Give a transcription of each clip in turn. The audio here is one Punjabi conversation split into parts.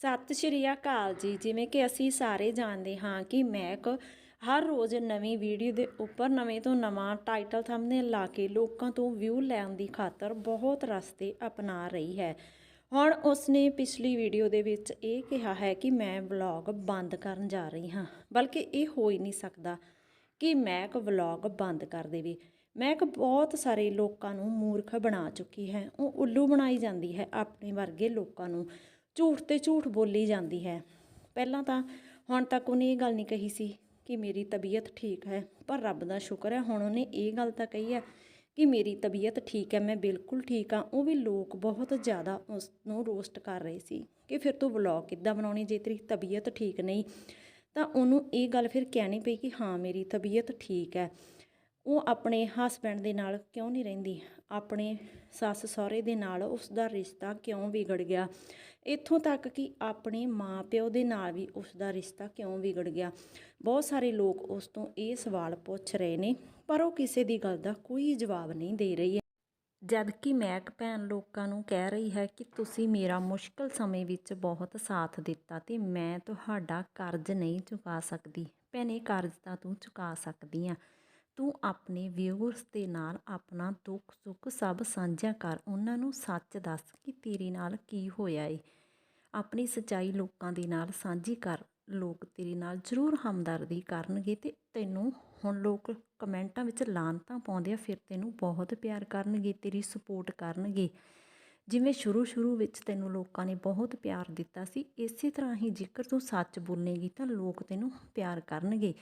ਸਤਿ ਸ਼੍ਰੀ ਅਕਾਲ ਜੀ। ਜਿਵੇਂ ਕਿ ਅਸੀਂ ਸਾਰੇ ਜਾਣਦੇ ਹਾਂ ਕਿ ਮੈਕ ਹਰ ਰੋਜ਼ ਨਵੀਂ ਵੀਡੀਓ ਦੇ ਉੱਪਰ ਨਵੇਂ ਤੋਂ ਨਵਾਂ ਟਾਈਟਲ ਥੰਬਨੇਲ ਲਾ ਕੇ ਲੋਕਾਂ ਤੋਂ ਵਿਊ ਲੈਣ ਦੀ ਖਾਤਰ ਬਹੁਤ ਰਸਤੇ ਅਪਣਾ ਰਹੀ ਹੈ। ਹੁਣ ਉਸਨੇ ਪਿਛਲੀ ਵੀਡੀਓ ਦੇ ਵਿੱਚ ਇਹ ਕਿਹਾ ਹੈ ਕਿ ਮੈਂ ਵਲੌਗ ਬੰਦ ਕਰਨ ਜਾ ਰਹੀ ਹਾਂ, ਬਲਕਿ ਇਹ ਹੋ ਹੀ ਨਹੀਂ ਸਕਦਾ ਕਿ ਮੈਕ ਵਲੌਗ ਬੰਦ ਕਰ ਦੇਵੇ। ਮੈਕ ਬਹੁਤ ਸਾਰੇ ਲੋਕਾਂ ਨੂੰ ਮੂਰਖ ਬਣਾ ਚੁੱਕੀ ਹੈ। ਉਹ ਉੱਲੂ ਬਣਾਈ ਜਾਂਦੀ ਹੈ ਆਪਣੇ ਵਰਗੇ ਲੋਕਾਂ ਨੂੰ। ਝੂਠ ਤੇ ਝੂਠ ਬੋਲੀ ਜਾਂਦੀ ਹੈ। ਪਹਿਲਾਂ ਤਾਂ ਹੁਣ ਤੱਕ ਉਹਨੇ ਇਹ ਗੱਲ ਨਹੀਂ ਕਹੀ ਸੀ ਕਿ ਮੇਰੀ ਤਬੀਅਤ ਠੀਕ ਹੈ, ਪਰ ਰੱਬ ਦਾ ਸ਼ੁਕਰ ਹੈ ਹੁਣ ਉਹਨੇ ਇਹ ਗੱਲ ਤਾਂ ਕਹੀ ਹੈ ਕਿ ਮੇਰੀ ਤਬੀਅਤ ਠੀਕ ਹੈ, ਮੈਂ ਬਿਲਕੁਲ ਠੀਕ ਹਾਂ। ਉਹ ਵੀ ਲੋਕ ਬਹੁਤ ਜ਼ਿਆਦਾ ਉਸ ਨੂੰ ਰੋਸਟ ਕਰ ਰਹੇ ਸੀ ਕਿ ਫਿਰ ਤੂੰ ਵਲੌਗ ਕਿੱਦਾਂ ਬਣਾਉਣੀ ਜੇ ਤੇਰੀ ਤਬੀਅਤ ਠੀਕ ਨਹੀਂ। ਤਾਂ ਉਹਨੂੰ ਇਹ ਗੱਲ ਫਿਰ ਕਹਿਣੀ ਪਈ ਕਿ ਹਾਂ, ਮੇਰੀ ਤਬੀਅਤ ਠੀਕ ਹੈ। ਉਹ ਆਪਣੇ ਹਸਬੈਂਡ ਦੇ ਨਾਲ ਕਿਉਂ ਨਹੀਂ ਰਹਿੰਦੀ? ਆਪਣੇ ਸੱਸ ਸਹੁਰੇ ਦੇ ਨਾਲ ਉਸ ਦਾ ਰਿਸ਼ਤਾ ਕਿਉਂ ਵਿਗੜ ਗਿਆ? ਇੱਥੋਂ ਤੱਕ ਕਿ ਆਪਣੇ ਮਾਂ ਪਿਓ ਦੇ ਨਾਲ ਵੀ ਉਸ ਦਾ ਰਿਸ਼ਤਾ ਕਿਉਂ ਵਿਗੜ ਗਿਆ? ਬਹੁਤ ਸਾਰੇ ਲੋਕ ਉਸ ਤੋਂ ਇਹ ਸਵਾਲ ਪੁੱਛ ਰਹੇ ਨੇ, ਪਰ ਉਹ ਕਿਸੇ ਦੀ ਗੱਲ ਦਾ ਕੋਈ ਜਵਾਬ ਨਹੀਂ ਦੇ ਰਹੀ। ਹੈ ਜਦ ਕਿ ਮੈਕ ਭੈਣ ਲੋਕਾਂ ਨੂੰ ਕਹਿ ਰਹੀ ਹੈ ਕਿ ਤੁਸੀਂ ਮੇਰਾ ਮੁਸ਼ਕਲ ਸਮੇਂ ਵਿੱਚ ਬਹੁਤ ਸਾਥ ਦਿੱਤਾ ਤੇ ਮੈਂ ਤੁਹਾਡਾ ਕਰਜ਼ ਨਹੀਂ ਚੁਕਾ ਸਕਦੀ। ਭੈਣੇ, ਕਰਜ਼ ਤਾਂ ਤੂੰ ਚੁਕਾ ਸਕਦੀ ਆ। ਤੂੰ ਆਪਣੇ ਵਿਊਅਰਸ ਦੇ ਨਾਲ ਆਪਣਾ ਦੁੱਖ ਸੁੱਖ ਸਭ ਸਾਂਝਾ ਕਰ। ਉਹਨਾਂ ਨੂੰ ਸੱਚ ਦੱਸ ਕਿ ਤੇਰੇ ਨਾਲ ਕੀ ਹੋਇਆ ਏ। ਆਪਣੀ ਸੱਚਾਈ ਲੋਕਾਂ ਦੇ ਨਾਲ ਸਾਂਝੀ ਕਰ। ਲੋਕ ਤੇਰੇ ਨਾਲ ਜ਼ਰੂਰ ਹਮਦਰਦੀ ਕਰਨਗੇ ਤੇ ਤੈਨੂੰ ਹੁਣ ਲੋਕ ਕਮੈਂਟਾਂ ਵਿੱਚ ਲਾਨਤਾਂ ਪਾਉਂਦੇ ਆ ਫਿਰ ਤੈਨੂੰ ਬਹੁਤ ਪਿਆਰ ਕਰਨਗੇ, ਤੇਰੀ ਸਪੋਰਟ ਕਰਨਗੇ। ਜਿਵੇਂ ਸ਼ੁਰੂ ਸ਼ੁਰੂ ਵਿੱਚ ਤੈਨੂੰ ਲੋਕਾਂ ਨੇ ਬਹੁਤ ਪਿਆਰ ਦਿੱਤਾ ਸੀ, ਇਸੇ ਤਰ੍ਹਾਂ ਹੀ ਜੇਕਰ ਤੂੰ ਸੱਚ ਬੋਲੇਗੀ ਤਾਂ ਲੋਕ ਤੈਨੂੰ ਪਿਆਰ ਕਰਨਗੇ।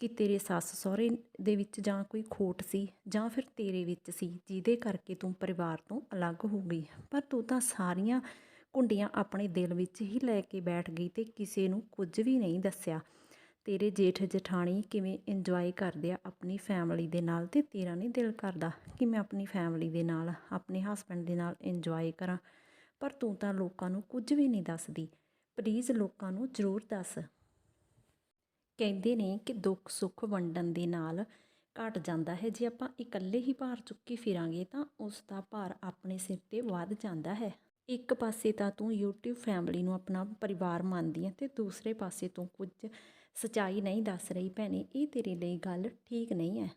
ਕਿ ਤੇਰੇ ਸੱਸ ਸਹੁਰੇ ਦੇ ਵਿੱਚ ਜਾਂ ਕੋਈ ਖੋਟ ਸੀ ਜਾਂ ਫਿਰ ਤੇਰੇ ਵਿੱਚ ਸੀ, ਜਿਹਦੇ ਕਰਕੇ ਤੂੰ ਪਰਿਵਾਰ ਤੋਂ ਅਲੱਗ ਹੋ ਗਈ। ਪਰ ਤੂੰ ਤਾਂ ਸਾਰੀਆਂ ਕੁੰਡੀਆਂ ਆਪਣੇ ਦਿਲ ਵਿੱਚ ਹੀ ਲੈ ਕੇ ਬੈਠ ਗਈ ਤੇ ਕਿਸੇ ਨੂੰ ਕੁਝ ਵੀ ਨਹੀਂ ਦੱਸਿਆ। ਤੇਰੇ ਜੇਠ ਜਠਾਣੀ ਕਿਵੇਂ ਇੰਜੋਏ ਕਰਦੇ ਆ ਆਪਣੀ ਫੈਮਿਲੀ ਦੇ ਨਾਲ ਤੇ ਤੇਰਾ ਨਹੀਂ ਦਿਲ ਕਰਦਾ ਕਿ ਮੈਂ ਆਪਣੀ ਫੈਮਿਲੀ ਦੇ ਨਾਲ, ਆਪਣੇ ਹਸਬੰਡ ਦੇ ਨਾਲ ਇੰਜੋਏ ਕਰਾਂ। ਪਰ ਤੂੰ ਤਾਂ ਲੋਕਾਂ ਨੂੰ ਕੁਝ ਵੀ ਨਹੀਂ ਦੱਸਦੀ। ਪਲੀਜ਼ ਲੋਕਾਂ ਨੂੰ ਜ਼ਰੂਰ ਦੱਸ। ਕਹਿੰਦੇ ਨੇ ਕਿ ਦੁੱਖ ਸੁੱਖ ਵੰਡਣ ਦੇ ਨਾਲ ਘਟ ਜਾਂਦਾ ਹੈ। ਜੇ ਆਪਾਂ ਇਕੱਲੇ ਹੀ ਭਾਰ ਚੁੱਕੀ ਫਿਰਾਂਗੇ ਤਾਂ ਉਸ ਦਾ ਭਾਰ ਆਪਣੇ ਸਿਰ ਤੇ ਵੱਧ ਜਾਂਦਾ ਹੈ। ਇੱਕ ਪਾਸੇ ਤਾਂ ਤੂੰ YouTube ਫੈਮਿਲੀ ਨੂੰ ਆਪਣਾ ਪਰਿਵਾਰ ਮੰਨਦੀ ਹੈ ਤੇ ਦੂਸਰੇ ਪਾਸੇ ਤੂੰ ਕੁਝ ਸਚਾਈ ਨਹੀਂ ਦੱਸ ਰਹੀ। ਭੈਣੇ, ਇਹ ਤੇਰੇ ਲਈ ਗੱਲ ਠੀਕ ਨਹੀਂ ਹੈ।